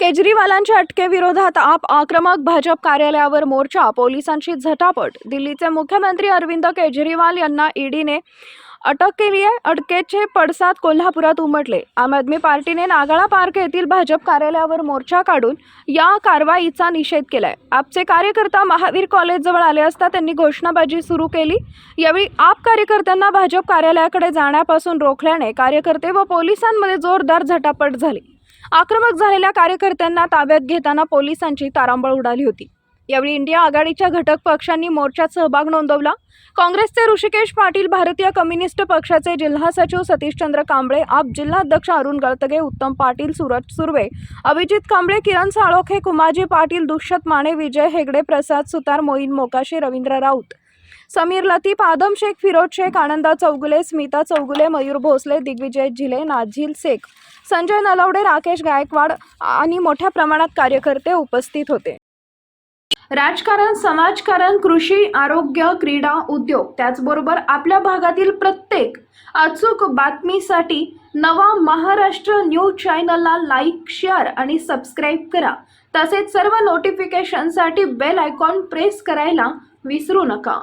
केजरीवालांच्या अटकेविरोधात आप आक्रमक भाजप कार्यालयावर मोर्चा पोलिसांची झटापट. दिल्लीचे मुख्यमंत्री अरविंद केजरीवाल यांना ईडीने अटक केली आहे. अटकेचे पडसाद कोल्हापुरात उमटले. आम आदमी पार्टीने नागाळा पार्क येथील भाजप कार्यालयावर मोर्चा काढून या कारवाईचा निषेध केलाय. आपचे कार्यकर्ता महावीर कॉलेजजवळ आले असता त्यांनी घोषणाबाजी सुरू केली. यावेळी आप कार्यकर्त्यांना भाजप कार्यालयाकडे जाण्यापासून रोखल्याने कार्यकर्ते व पोलिसांमध्ये जोरदार झटापट झाली. आक्रमक झालेल्या कार्यकर्त्यांना ताब्यात घेताना पोलिसांची तारांबळ उडाली होती. यावेळी इंडिया आघाडीच्या घटक पक्षांनी मोर्चात सहभाग नोंदवला. काँग्रेसचे ऋषिकेश पाटील भारतीय कम्युनिस्ट पक्षाचे जिल्हा सचिव सतीशचंद्र कांबळे आप जिल्हाध्यक्ष अरुण गळतगे उत्तम पाटील सूरज सुर्वे अभिजित कांबळे किरण साळोखे कुमाजी पाटील दुष्यत माने विजय हेगडे प्रसाद सुतार मोईन मोकाशे रवींद्र राऊत समीर लतीफ आदम शेख फिरोज शेख आनंदा चौगुले स्मिता चौगुले मयूर भोसले दिग्विजय झिले नाझील शेख संजय नलवडे राकेश गायकवाड आणि मोठ्या प्रमाणात कार्यकर्ते उपस्थित होते. राजकारण समाजकारण कृषी आरोग्य क्रीडा उद्योग त्याचबरोबर आपल्या भागातील प्रत्येक अचूक बातमीसाठी नवा महाराष्ट्र न्यूज चॅनलला लाईक शेअर आणि सबस्क्राईब करा. तसेच सर्व नोटिफिकेशनसाठी बेल आयकॉन प्रेस करायला विसरू नका.